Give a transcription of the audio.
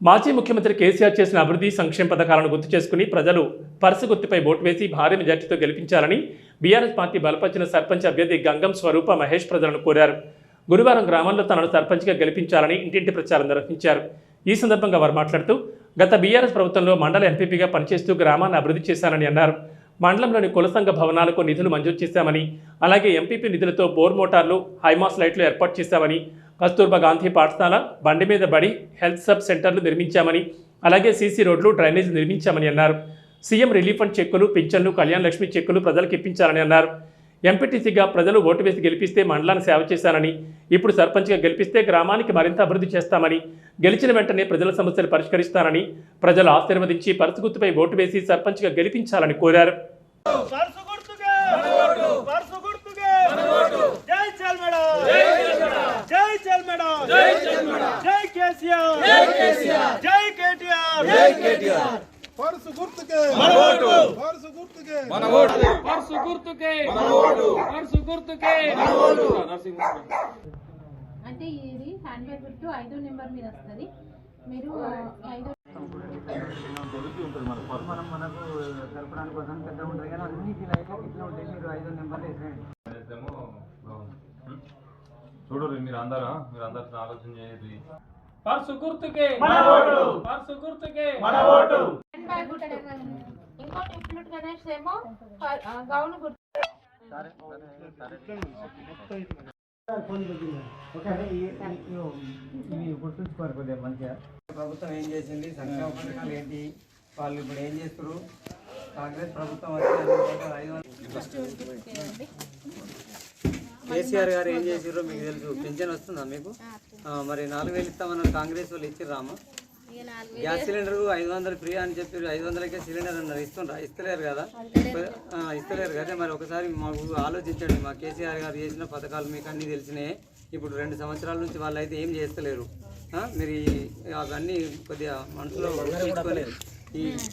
మాజీ ముఖ్యమంత్రి కేసీఆర్ చేసిన అభివృద్ధి సంక్షేమ పథకాలను గుర్తు చేసుకుని ప్రజలు పర్సు గుర్తుపై ఓటు వేసి భారీ మెజార్టీతో గెలిపించాలని బీఆర్ఎస్ పార్టీ బలపరిచిన సర్పంచ్ అభ్యర్థి గంగం స్వరూప మహేష్ ప్రజలను కోరారు. గురువారం గ్రామంలో తనను సర్పంచ్గా గెలిపించాలని ఇంటింటి ప్రచారం నిర్వహించారు. ఈ సందర్భంగా వారు మాట్లాడుతూ గత బీఆర్ఎస్ ప్రభుత్వంలో మండల ఎంపీపీగా పనిచేస్తూ గ్రామాన్ని అభివృద్ధి చేశానని అన్నారు. మండలంలోని కులసంఘ భవనాలకు నిధులు మంజూరు చేశామని అలాగే ఎంపీపీ నిధులతో బోర్ మోటార్లు హైమాస్ లైట్లు ఏర్పాటు చేశామని కస్తూర్బా గాంధీ పాఠశాల బండి మీద బడి హెల్త్ సబ్ సెంటర్లు నిర్మించామని అలాగే సీసీ రోడ్లు డ్రైనేజ్ నిర్మించామని అన్నారు. సీఎం రిలీఫ్ ఫండ్ చెక్కులు పింఛన్లు కళ్యాణ లక్ష్మి చెక్కులు ప్రజలకు ఇప్పించాలని అన్నారు. ఎంపీటీసీగా ప్రజలు ఓటు వేసి గెలిపిస్తే మండలాన్ని సేవ చేశానని ఇప్పుడు సర్పంచ్గా గెలిపిస్తే గ్రామానికి మరింత అభివృద్ధి చేస్తామని గెలిచిన వెంటనే ప్రజల సమస్యలు పరిష్కరిస్తానని ప్రజలు ఆశీర్వదించి పరుసు ఓటు వేసి సర్పంచ్గా గెలిపించాలని కోరారు పర్సు గుర్తుకే పర్సు గుర్తుకే జై చల్మడ జై చల్మడ జై కేసీఆర్. జై కేటీఆర్. పరుసు గుర్తుకే. మన ఓటు. పరుసు గుర్తుకే. పర్సు గుర్తుకే. పర్సు గుర్తుకే. అంటే ఇది హ్యాండ్ బ్యాగ్ గుర్తు ఐదో నెంబర్ మీద వస్తుంది. మీరు ఐదో మనం మనకు తెలపడానికి కోసం పెద్ద ఉంటుంది కానీ అన్నిటి లైఫ్ ఇట్లా ఉంటాయి మీరు ఐదు నెంబర్లు వేసేయండి. చూడరు మీరు అందరా మీరు అందరు ఆలోచన చేయరు పర్సు గుర్తుకే మన ఓటు. పర్సు గుర్తుకే మన ఓటు. ఇంకోటి ఫ్లూట్ గణేష్ ఏమో? గౌను గుర్తు. ప్రభుత్వం ఏం చేసింది? సంక్షేమ పథకాలు ఏంటి? వాళ్ళు ఇప్పుడు ఏం చేస్తారు కాంగ్రెస్ ప్రభుత్వం వచ్చి ఐదు వందలు కేసీఆర్ గారు ఏం చేసిర్రో మీకు తెలుసు. పింఛన్ వస్తుందా మీకు? మరి నాలుగు వేలు ఇస్తామన్నారు కాంగ్రెస్ వాళ్ళు ఇచ్చిర్రా అమ్మ? గ్యాస్ సిలిండర్ ఐదు వందలు ఫ్రీ అని చెప్పి ఐదు వందలకే సిలిండర్ అన్నారు. ఇస్తుండ్రా? ఇస్తలేరు కదా? ఇస్తలేరు కదా. మరి ఒకసారి మాకు ఆలోచించండి. మా కేసీఆర్ గారు చేసిన పథకాలు మీకు అన్నీ తెలిసినాయి ఇప్పుడు రెండు సంవత్సరాల నుంచి వాళ్ళు అయితే ఏం చేస్తలేరు. మీరు అవన్నీ కొద్దిగా మనసులో ఈ